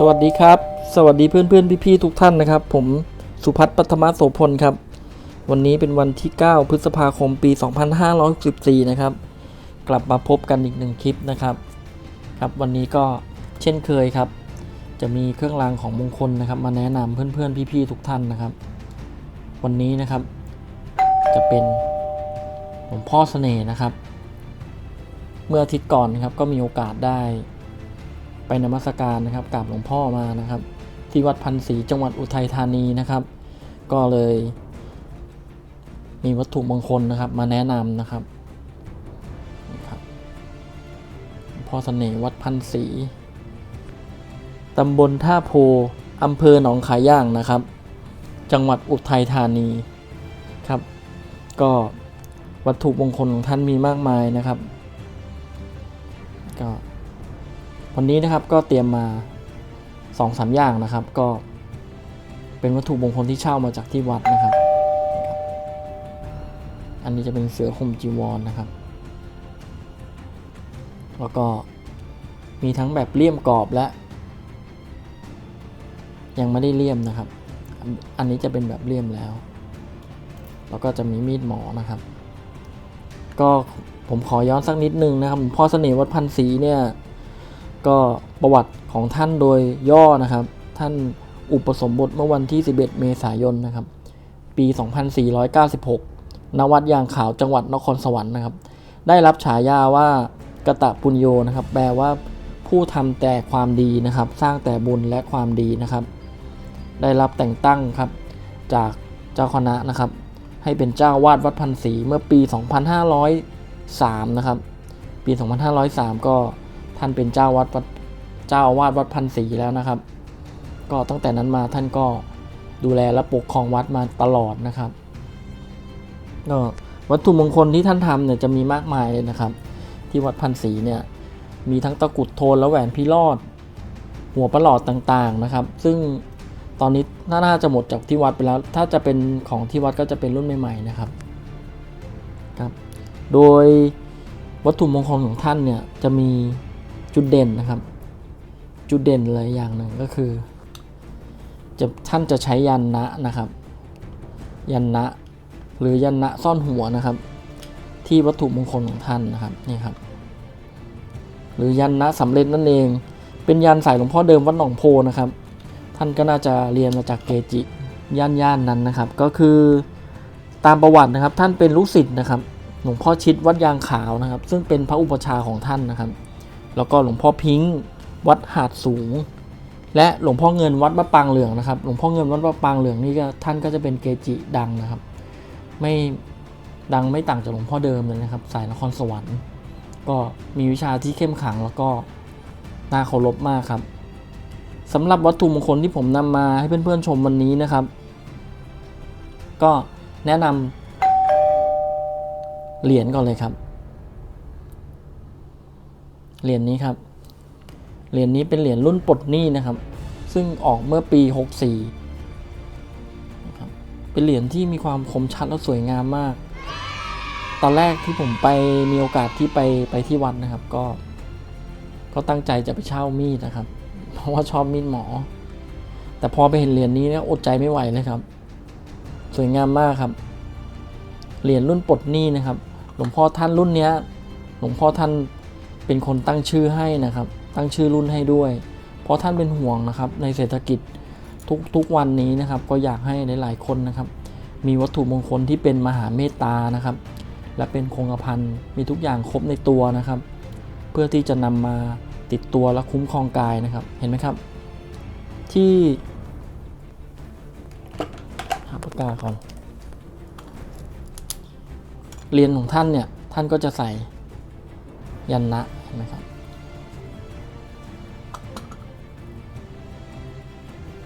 สวัสดีครับ สวัสดีเพื่อนเพื่อนพี่พี่ๆทุกท่านนะครับ ผมสุพัฒน์ปัทมโสพลครับ วันนี้เป็นวันที่ 9 พฤษภาคมปี 2564นะครับ กลับมาพบกันอีกหนึ่งคลิปนะครับ ครับวันนี้ก็เช่นเคยครับ จะมีเครื่องรางของมงคลนะครับ มาแนะนำเพื่อนเพื่อนพี่พี่ๆทุกท่านนะครับ วันนี้นะครับ จะเป็นหลวงพ่อเสน่ห์นะครับ เมื่ออาทิตย์ก่อนนะครับก็มีโอกาสได้ ไปนมัสการนะครับกราบหลวงพ่อมานะครับ ที่วัดพันศรีจังหวัดอุทัยธานีนะครับ ก็เลย มีวัตถุมงคลนะครับ มาแนะนำนะครับพ่อเสน่ห์วัดพันศรีตำบลท่าโพอำเภอหนองขายย่างนะครับ จังหวัดอุทัยธานีครับ ก็วัตถุมงคลของท่านมีมากมายนะครับ ก็ วันนี้นะครับก็เตรียมมา2อสาอย่างนะครับ ก็เป็นวัตถุมงคลที่เช่ามาจากที่วัดนะครับ อันนี้จะเป็นเสือห่มจีวรนนะครับ แล้วก็มีทั้งแบบเลี่ยมกรอบและ ยังไม่ได้เลี่ยมนะครับ อันนี้จะเป็นแบบเลี่ยมแล้ว แล้วก็จะมีมีดหมอนะครับ ก็ผมขอย้อนสักนิดนึงนะครับพ่อเสน่ห์วัดพันศรีเนี่ย ก็ประวัติของท่านโดยย่อนะครับ ท่านอุปสมบทเมื่อวันที่ 11 เมษายนนะครับ ปี 2496 ณ วัดยางขาวจังหวัดนครสวรรค์นะครับ ได้รับฉายาว่ากตะปุญโยนะครับ แปลว่าผู้ทำแต่ความดีนะครับ สร้างแต่บุญและความดีนะครับ ได้รับแต่งตั้งครับจากเจ้าคณะนะครับ ให้เป็นเจ้าวาดวัดพันศรีเมื่อปี 2503 นะครับ ปี 2503 ก็ ท่านเป็นเจ้าวัดวัดเจ้าอาวาดวัดพันศรีแล้วนะครับ ก็ตั้งแต่นั้นมาท่านก็ดูแลและปกครองวัดมาตลอดนะครับก็วัตถุมงคลที่ท่านทำเนี่ยจะมีมากมายเลยนะครับ ที่วัดพันศรีเนี่ยมีทั้งตะกรุดโทนและแหวนพิรอด หัวประหลอดต่างๆนะครับ ซึ่งตอนนี้น่าจะหมดจากที่วัดไปแล้ว ถ้าจะเป็นของที่วัดก็จะเป็นรุ่นใหม่ๆนะครับครับ โดยวัตถุมงคลของท่านเนี่ยจะมี จุดเด่นนะครับ จุดเด่นเลยอย่างหนึ่งก็คือจะท่านจะใช้ยันนะนะครับ ยันนะหรือยันนะซ่อนหัวนะครับ ที่วัตถุมงคลของท่านนะครับนี่ครับ หรือยันนะสำเร็จนั่นเอง เป็นยันสายหลวงพ่อเดิมวัดหนองโพนะครับ ท่านก็น่าจะเรียนมาจากเกจิย่านย่านนั้นนะครับ ก็คือตามประวัตินะครับท่านเป็นลูกศิษย์นะครับ หลวงพ่อชิดวัดยางขาวนะครับ ซึ่งเป็นพระอุปชาของท่านนะครับ แล้วก็หลวงพ่อพิงค์วัดหาดสูง และหลวงพ่อเงินวัดมะปางเหลืองนะครับ หลวงพ่อเงินวัดมะปางเหลืองนี่ก็ท่านก็จะเป็นเกจิดังนะครับ ไม่ดังไม่ต่างจากหลวงพ่อเดิมเลยนะครับ สายนครสวรรค์ ก็มีวิชาที่เข้มขังแล้วก็น่าเคารพมากครับสำหรับวัตถุมงคลที่ผมนำมาให้เพื่อนๆชมวันนี้นะครับ ก็แนะนำเหรียญก่อนเลยครับ เหรียญนี้ครับ เหรียญนี้เป็นเหรียญรุ่นปลดหนี้นะครับ ซึ่งออกเมื่อปี 64นะครับเป็นเหรียญที่มีความคมชัดและสวยงามมาก ตอนแรกที่ผมไปมีโอกาสที่ไปไปที่วัดนะครับ ก็ ก็ตั้งใจจะไปเช่ามีดนะครับ เพราะว่าชอบมีดหมอ แต่พอไปเห็นเหรียญนี้เนี่ยอดใจไม่ไหวเลยครับ สวยงามมากครับ เหรียญรุ่นปลดหนี้นะครับ หลวงพ่อท่านรุ่นเนี้ยหลวงพ่อท่าน เป็นคนตั้งชื่อให้นะครับ ตั้งชื่อรุ่นให้ด้วย เพราะท่านเป็นห่วงนะครับ ในเศรษฐกิจทุกทุกวันนี้นะครับ ก็อยากให้หลาย ๆ คนนะครับ มีวัตถุมงคลที่เป็นมหาเมตตานะครับ และเป็นคงกระพันมีทุกอย่างครบในตัวนะครับ เพื่อที่จะนำมาติดตัวและคุ้มครองกายนะครับ เห็นไหมครับ ที่หาปากกาก่อนเรียนของท่านเนี่ยท่านก็จะใส่ ยันนะเห็นไหมครับ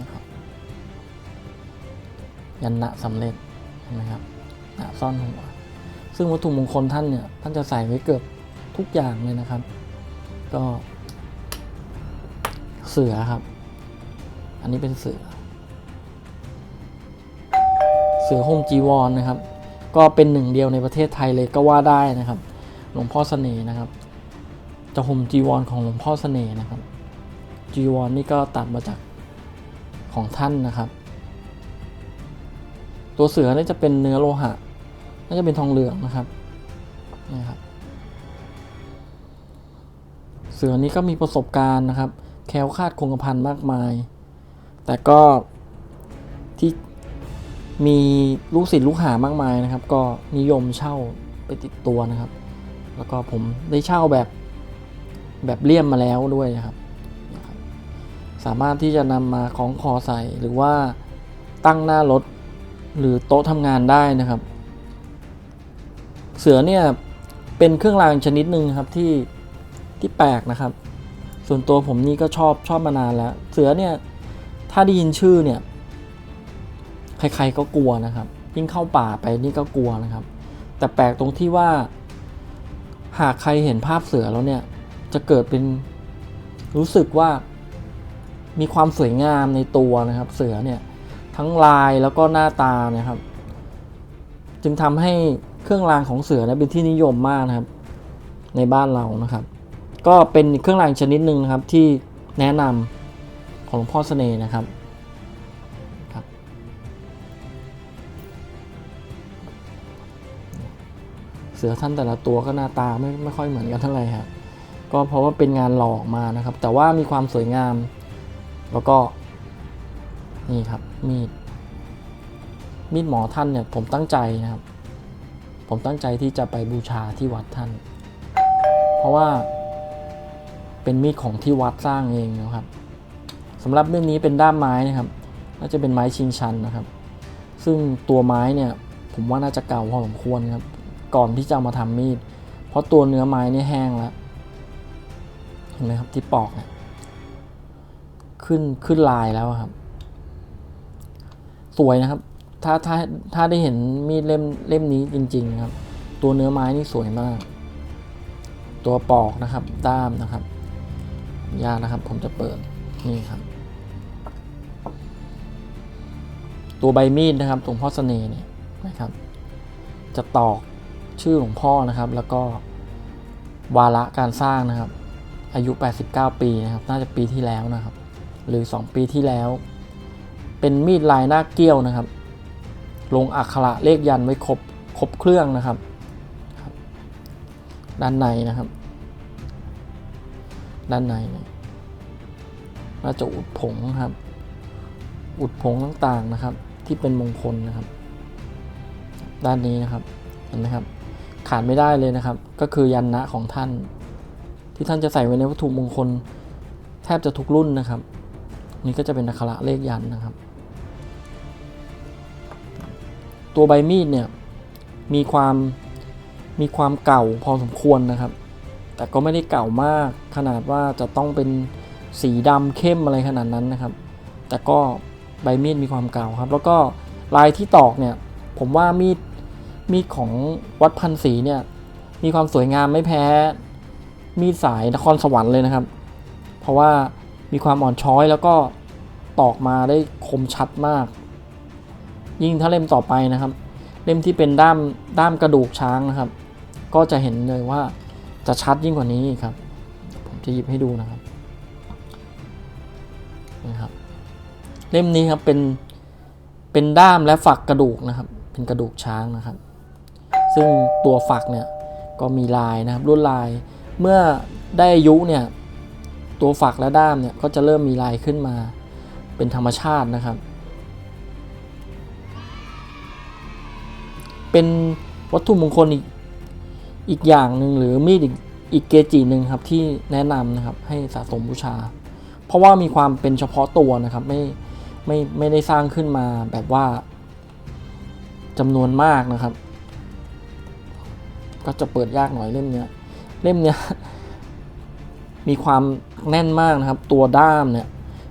นะครับ ยันนะสำเร็จเห็นไหมครับนะซ่อนหัว ซึ่งวัตถุมงคลท่านเนี่ย ท่านจะใส่ไว้เกือบทุกอย่างเลยนะครับ ก็ เสือครับ อันนี้เป็นเสือ เสือห่มจีวรนะครับ ก็เป็นหนึ่งเดียวในประเทศไทยเลยก็ว่าได้นะครับ หลวงพ่อเสน่ห์นะครับ จะห่มจีวรของหลวงพ่อเสน่ห์นะครับ จีวรนี่ก็ตัดมาจากของท่านนะครับ ตัวเสือนี่จะเป็นเนื้อโลหะน่าจะเป็นทองเหลืองนะครับนี่ครับ เสือนี้ก็มีประสบการณ์นะครับ แคล้วคาดคงกระพันมากมาย แต่ก็ที่มีลูกศิษย์ลูกหามากมายนะครับ ก็นิยมเช่าไปติดตัวนะครับ แล้วก็ผมได้เช่าแบบ แบบเลี่ยมมาแล้วด้วยครับนะครับสามารถที่จะนำมาคล้องคอใส่หรือว่าตั้งหน้ารถหรือโต๊ะทำงานได้นะครับ เสือเนี่ยเป็นเครื่องรางชนิดหนึ่งครับที่ที่แปลกนะครับ ส่วนตัวผมนี่ก็ชอบชอบมานานแล้ว เสือเนี่ยถ้าได้ยินชื่อเนี่ยใครๆก็กลัวนะครับ ยิ่งเข้าป่าไปนี่ก็กลัวนะครับ แต่แปลกตรงที่ว่า หากใครเห็นภาพเสือแล้วเนี่ย จะเกิดเป็นรู้สึกว่ามีความสวยงามในตัวนะครับ เสือเนี่ยทั้งลายแล้วก็หน้าตาเนี่ยครับ จึงทำให้เครื่องรางของเสือเนี่ยเป็นที่นิยมมากนะครับ ในบ้านเรานะครับ ก็เป็นเครื่องรางชนิดหนึ่งนะครับที่แนะนำของหลวงพ่อเสน่ห์นะครับครับเสือท่านแต่ละตัวก็หน้าตาไม่ไม่ค่อยเหมือนกันเท่าไหร่ครับ ก็เพราะว่าเป็นงานหลอกมานะครับ แต่ว่ามีความสวยงาม แล้วก็นี่ครับมีดมีดหมอท่านเนี่ยผมตั้งใจนะครับ ผมตั้งใจที่จะไปบูชาที่วัดท่าน เพราะว่าเป็นมีดของที่วัดสร้างเองนะครับสำหรับเรื่องนี้เป็นด้ามไม้นะครับน่าจะเป็นไม้ชิงชันนะครับ ซึ่งตัวไม้เนี่ยผมว่าน่าจะเก่าพอสมควรครับ ก่อนที่จะมาทำมีด เพราะตัวเนื้อไม้นี่แห้งแล้ว เห็นไหมครับที่ปอกเนี่ยขึ้นขึ้นลายแล้วครับ สวยนะครับ ถ้าถ้าถ้าได้เห็นมีดเล่มเล่มนี้จริง ๆ ครับ ตัวเนื้อไม้นี่สวยมาก ตัวปอกนะครับ ด้ามนะครับ ยากนะครับ ผมจะเปิดนี่ครับ ตัวใบมีดนะครับหลวงพ่อเสน่ห์เนี่ยนะครับ จะตอกชื่อหลวงพ่อนะครับ แล้วก็วาระการสร้างนะครับ อายุ 89 ปีนะครับน่าจะปีที่แล้วนะครับ หรือ 2 ปีที่แล้ว เป็นมีดลายหน้าเกี้ยวนะครับ ลงอักขระเลขยันไว้ครบครบเครื่องนะครับ ด้านในนะครับ ด้านในเนี่ยน่าจะอุดผงครับ อุดผงต่างๆนะครับ ที่เป็นมงคลนะครับ ด้านนี้นะครับเห็นไหมครับขาดไม่ได้เลยนะครับ ก็คือยันนะของท่าน ที่ท่านจะใส่ไว้ในวัตถุมงคล แทบจะทุกรุ่นนะครับ นี่ก็จะเป็นอักขระเลขยันนะครับ ตัวใบมีดเนี่ยมีความมีความเก่าพอสมควรนะครับ แต่ก็ไม่ได้เก่ามากขนาดว่าจะต้องเป็นสีดำเข้มอะไรขนาดนั้นนะครับ แต่ก็ใบมีดมีความเก่าครับ แล้วก็ลายที่ตอกเนี่ย ผมว่ามีดมีดของวัดพันศรีเนี่ยมีความสวยงามไม่แพ้ มีสายนครสวรรค์เลยนะครับ เพราะว่ามีความอ่อนช้อยแล้วก็ตอกมาได้คมชัดมาก ยิ่งถ้าเล่มต่อไปนะครับ เล่มที่เป็นด้ามด้ามกระดูกช้างนะครับ ก็จะเห็นเลยว่าจะชัดยิ่งกว่านี้ครับ ผมจะหยิบให้ดูนะครับนะครับ เล่มนี้ครับเป็นเป็นด้ามและฝักกระดูกนะครับ เป็นกระดูกช้างนะครับ ซึ่งตัวฝักเนี่ยก็มีลายนะครับลวดลาย เมื่อได้อายุเนี่ยตัวฝักและด้ามเนี่ยก็จะเริ่มมีลายขึ้นมาเป็นธรรมชาตินะครับ เป็นวัตถุมงคลอีกอีกอย่างหนึ่งหรือมีดอีกอีกเกจิหนึ่งครับที่แนะนำนะครับให้สะสมบูชา เพราะว่ามีความเป็นเฉพาะตัวนะครับไม่ไม่ไม่ได้สร้างขึ้นมาแบบว่าจำนวนมากนะครับ ก็จะเปิดยากหน่อยเล่มเนี้ย เล่มเนี้ยมีความแน่นมากนะครับ ตัวด้ามเนี่ย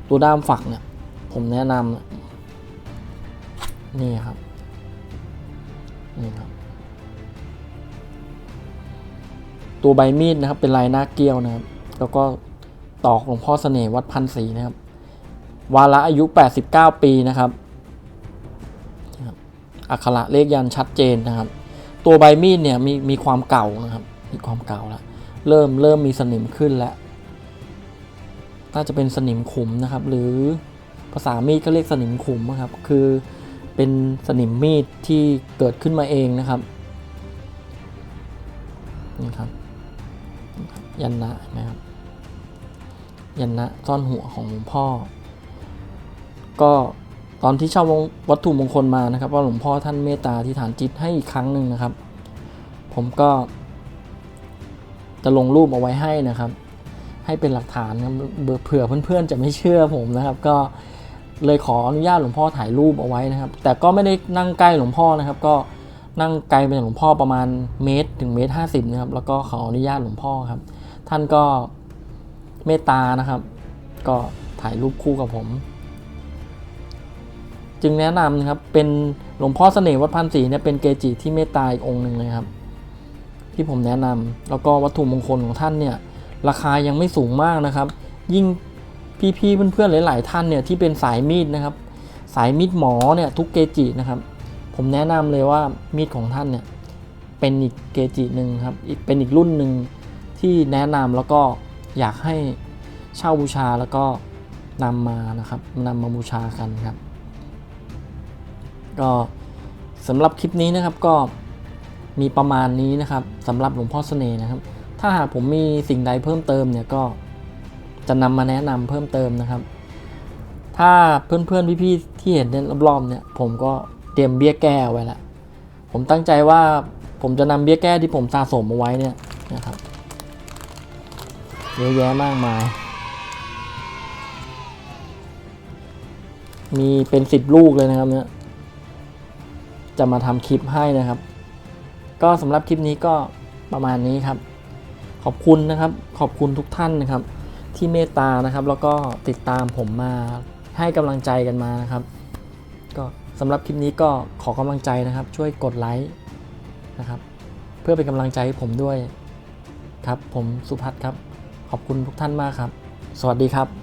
ตัวด้ามฝักเนี่ย ผมแนะนำนี่ครับ นี่ครับ ตัวใบมีดนะครับ เป็นลายหน้าเกี้ยวนะครับ แล้วก็ตอกหลวงพ่อเสน่ห์วัดพันศรีนะครับ วาระอายุ 89 ปีนะครับนะครับอักขระเลขยันชัดเจนนะครับ ตัวใบมีดเนี่ยมีมีความเก่านะครับีความเก่าแล้วเริ่มเริ่มมีสนิมขึ้นแล้วน่าจะเป็นสนิมขุมนะครับ หรือภาษามีดก็เรียกสนิมขุมนะครับ คือเป็นสนิมมีดที่เกิดขึ้นมาเองนะครับนี่ครับ ยันนะนะครับ ยันนะซ่อนหัวของหลวงพ่อ ก็ตอนที่เช่าวัตถุมงคลมานะครับ ว่าหลวงพ่อท่านเมตตาที่ฐานจิตให้อีกครั้งหนึ่งนะครับ ผมก็ จะลงรูปเอาไว้ให้นะครับ ให้เป็นหลักฐานครับเผื่อเพื่อนๆจะไม่เชื่อผมนะครับ ก็เลยขออนุญาตหลวงพ่อถ่ายรูปเอาไว้นะครับ แต่ก็ไม่ได้นั่งใกล้หลวงพ่อนะครับ ก็นั่งไกลไปจากหลวงพ่อประมาณเมตรถึงเมตรห้าสิบนะครับ แล้วก็ขออนุญาตหลวงพ่อครับ ท่านก็เมตตานะครับ ก็ถ่ายรูปคู่กับผม จึงแนะนำนะครับเป็นหลวงพ่อเสน่ห์วัดพันศรีเนี่ยเป็นเกจิที่เมตตาอีกองค์หนึ่งเลยครับ ที่ผมแนะนำแล้วก็วัตถุมงคลของท่านเนี่ยราคายังไม่สูงมากนะครับ ยิ่งพี่ๆเพื่อนๆหลาย ๆ ท่านเนี่ยที่เป็นสายมีดนะครับ สายมีดหมอเนี่ยทุกเกจินะครับ ผมแนะนำเลยว่ามีดของท่านเนี่ยเป็นอีกเกจิหนึ่งครับเป็นอีกรุ่นหนึ่งที่แนะนำแล้วก็อยากให้เช่าบูชาแล้วก็นำมานะครับนำมาบูชากันครับ ก็สำหรับคลิปนี้นะครับก็ มีประมาณนี้นะครับสำหรับหลวงพ่อเสน่ห์นะครับ ถ้าหากผมมีสิ่งใดเพิ่มเติมเนี่ยก็จะนำมาแนะนำเพิ่มเติมนะครับ ถ้าเพื่อนๆพี่ๆที่เห็นเนี่ยรอบๆเนี่ยผมก็เตรียมเบี้ยแก้ไว้แล้วผมตั้งใจว่าผมจะนำเบี้ยแก้ที่ผมสะสมเอาไว้เนี่ยนะครับเยอะแยะมากมาย มีเป็นสิบลูกเลยนะครับเนี่ยจะมาทำคลิปให้นะครับ ก็สำหรับคลิปนี้ก็ประมาณนี้ครับ ขอบคุณนะครับ ขอบคุณทุกท่านนะครับ ที่เมตตานะครับ แล้วก็ติดตามผมมาให้กำลังใจกันมานะครับ ก็สำหรับคลิปนี้ก็ขอกำลังใจนะครับ ช่วยกดไลค์นะครับ เพื่อเป็นกำลังใจให้ผมด้วยครับ ผมสุพัฒน์ครับ ขอบคุณทุกท่านมากครับ สวัสดีครับ